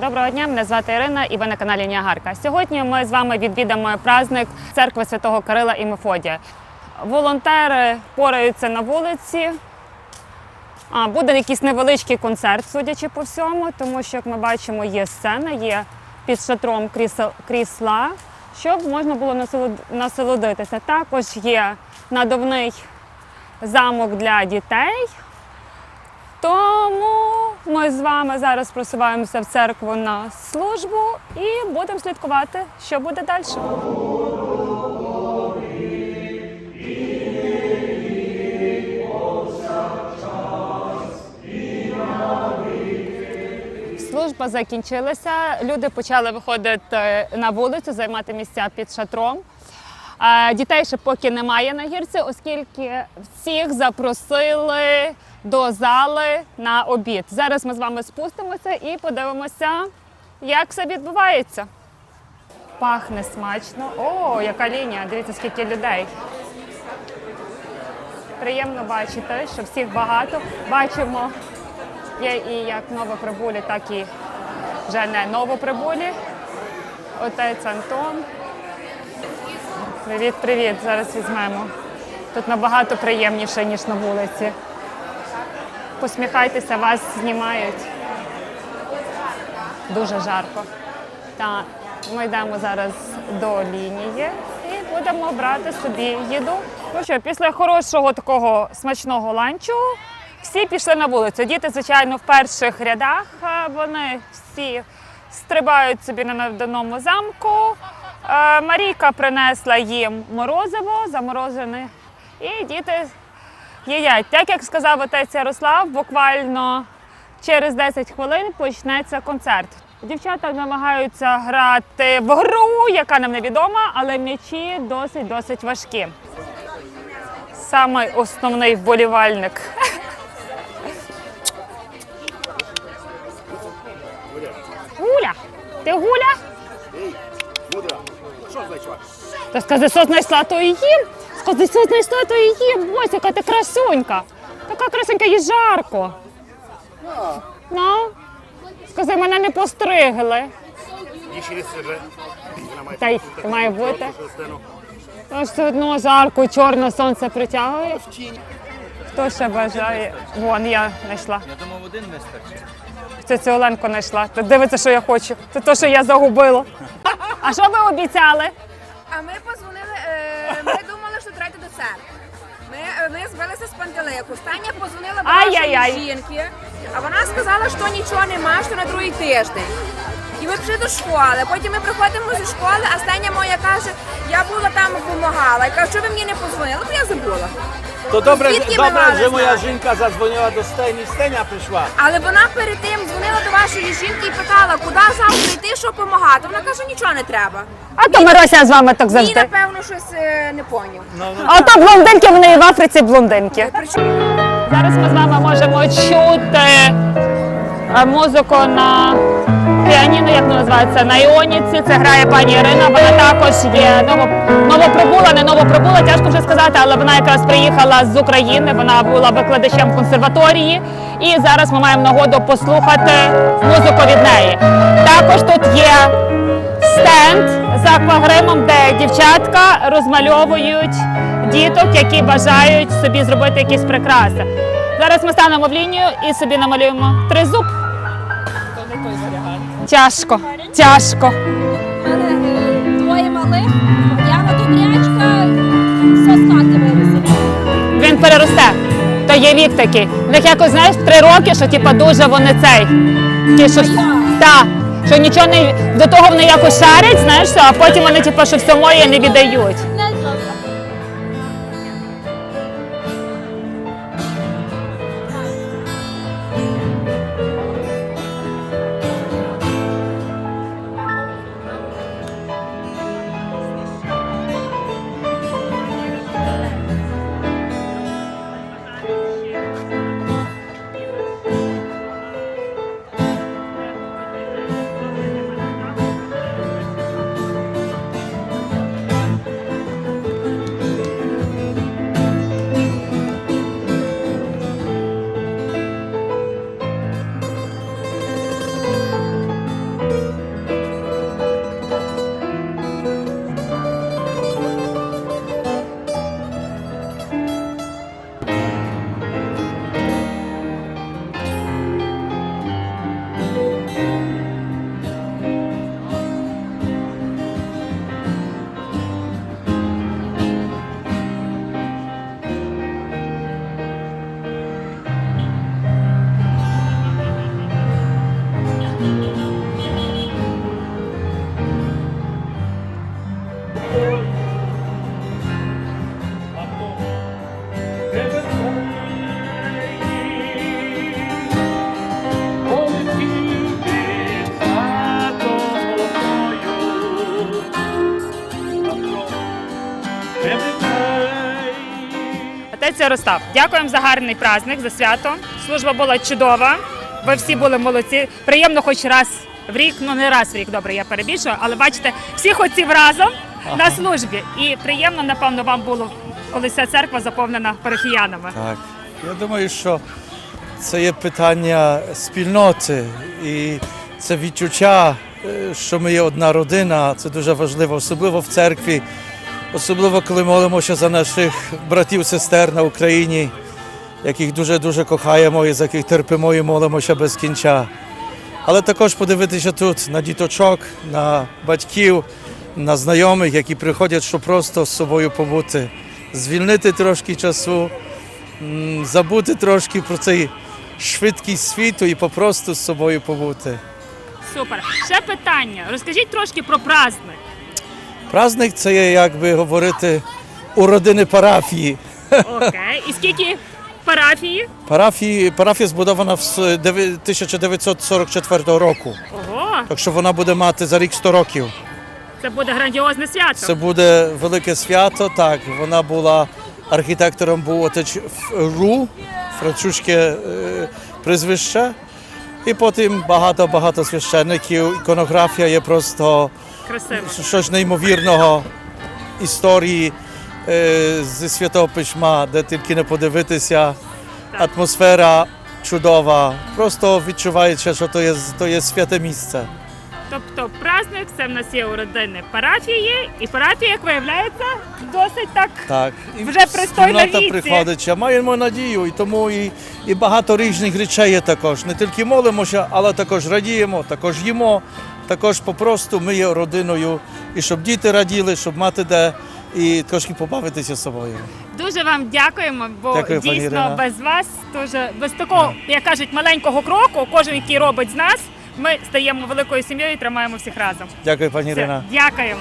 Доброго дня, мене звати Ірина і ви на каналі Ніагарка. Сьогодні ми з вами відвідаємо праздник церкви Святого Кирила і Мефодія. Волонтери пораються на вулиці. А, буде якийсь невеличкий концерт, судячи по всьому, тому що, як ми бачимо, є сцена, є під шатром крісла, щоб можна було насолодитися. Також є надувний замок для дітей. Тому ми з вами зараз просуваємося в церкву на службу і будемо слідкувати, що буде далі. Служба закінчилася. Люди почали виходити на вулицю, займати місця під шатром. Е, Дітей ще поки немає на гірці, оскільки всіх запросили до зали на обід. Зараз ми з вами спустимося і подивимося, як все відбувається. Пахне смачно. О, яка лінія! Дивіться, скільки людей. Приємно бачити, що всіх багато. Бачимо, є і як новоприбулі, так і вже не новоприбулі. Отець Антон. Привіт, привіт. Зараз візьмемо. Тут набагато приємніше, ніж на вулиці. Посміхайтеся, вас знімають. Дуже жарко. Так, ми йдемо зараз до лінії і будемо брати собі їду. Ну що, після хорошого такого смачного ланчу всі пішли на вулицю. Діти, звичайно, в перших рядах. Вони всі стрибають собі на навданому замку. Е, Марійка принесла їм морозиво, заморожене, і діти їдять. Так як сказав отець Ярослав, буквально через 10 хвилин почнеться концерт. Дівчата намагаються грати в гру, яка нам невідома, але м'ячі досить досить важкі. Самий основний вболівальник. Гуля! Ти гуля? Та скажи, що знайшла, то і їм. Скажи, що знайшла, то і їм. Ось яка ти красунька. Така красунька і жарко. Ну, скажи, мене не постригли. Та й має бути. Та все одно жарко, чорне сонце притягує. Хто ще бажає? Вон я знайшла. Я думав, один вистачить. Це цю Оленку знайшла. Ти дивиться, що я хочу. Це те, що я загубила. А що ви обіцяли? А ми позвонили, е, ми думали, що треба до церкви. Ми, е, ми збилися з пантелику. станя позвонила до Ай-яй-яй. нашої жінки, а вона сказала, що нічого нема, що на другий тиждень. І ми пішли до школи. Потім ми приходимо зі школи, а Стеня моя каже, я була там допомагала. Я кажу, що ви мені не позвонили, бо я забула. То добре, Звідки ми добре, мали що моя знати? жінка задзвонила до Стені, Стеня прийшла. Але вона перед тим дзвонила до вашої жінки і питала, куди завтра йти, що допомагати. Вона каже, нічого не треба. А то Мирося з вами так Мій, завжди. напевно, щось е, не поняв. Ну, ну. А то блондинки, вони і в Африці блондинки. Зараз ми з вами можемо чути е, музику на піаніно, як вона називається, на іоніці. Це грає пані Ірина. Вона також є новоприбула, не новоприбула, тяжко вже сказати, але вона якраз приїхала з України. Вона була викладачем консерваторії. І зараз ми маємо нагоду послухати музику від неї. Також тут є стенд з аквагримом, де дівчатка розмальовують діток, які бажають собі зробити якісь прикраси. Зараз ми станемо в лінію і собі намалюємо тризуб. Тяжко, тяжко. У мене е, двоє малих, Яна Добрячка, все хати вивезли. Він переросте. То є вік такий. В них якось знаєш три роки, що типа дуже вони цей. Ті, що, та, що нічого не до того вони якось шарять, знаєш, а потім вони типа, що все моє не віддають. Отець Ярослав, дякуємо за гарний праздник, за свято. Служба була чудова. Ви всі були молодці. Приємно, хоч раз в рік, ну не раз в рік добре, я перебільшую, але бачите, всіх оців разом на службі. І приємно, напевно, вам було, коли вся церква заповнена парафіянами. Так. Я думаю, що це є питання спільноти і це відчуття, е, що ми є одна родина. Це дуже важливо, особливо в церкві, особливо коли молимося за наших братів, сестер на Україні, яких дуже-дуже кохаємо і за яких терпимо і молимося без кінця. Але також подивитися тут на діточок, на батьків, на знайомих, які приходять, щоб просто з собою побути, звільнити трошки часу, забути трошки про цей швидкість світу і попросту з собою побути. Супер. Ще питання. Розкажіть трошки про праздник. Праздник це є, як би говорити, у родини парафії. Окей. І скільки парафії? Парафії парафія збудована деви- 1944 року, Ого, так що вона буде мати за рік 100 років. Це буде грандіозне свято. Це буде велике свято. Так, вона була архітектором був отець Ру, французьке е, прізвище. І потім багато-багато священників. Іконографія є просто Красиво. щось неймовірного історії е, зі святого письма, де тільки не подивитися. Атмосфера чудова. Просто відчувається, що то є, то є святе місце. Тобто праздник це в нас є у родини парафії, і парафія, як виявляється, досить так. Так, і Вже пристойна віці. приходить. Маємо надію, і тому і, і багато різних речей є також. Не тільки молимося, але також радіємо, також їмо, також попросту ми є родиною, і щоб діти раділи, щоб мати де і трошки побавитися з собою. Дуже вам дякуємо, бо Дякую, дійсно без вас дуже без такого, як кажуть, маленького кроку, кожен, який робить з нас, ми стаємо великою сім'єю і тримаємо всіх разом. Дякую, пані Ірина. Дякуємо.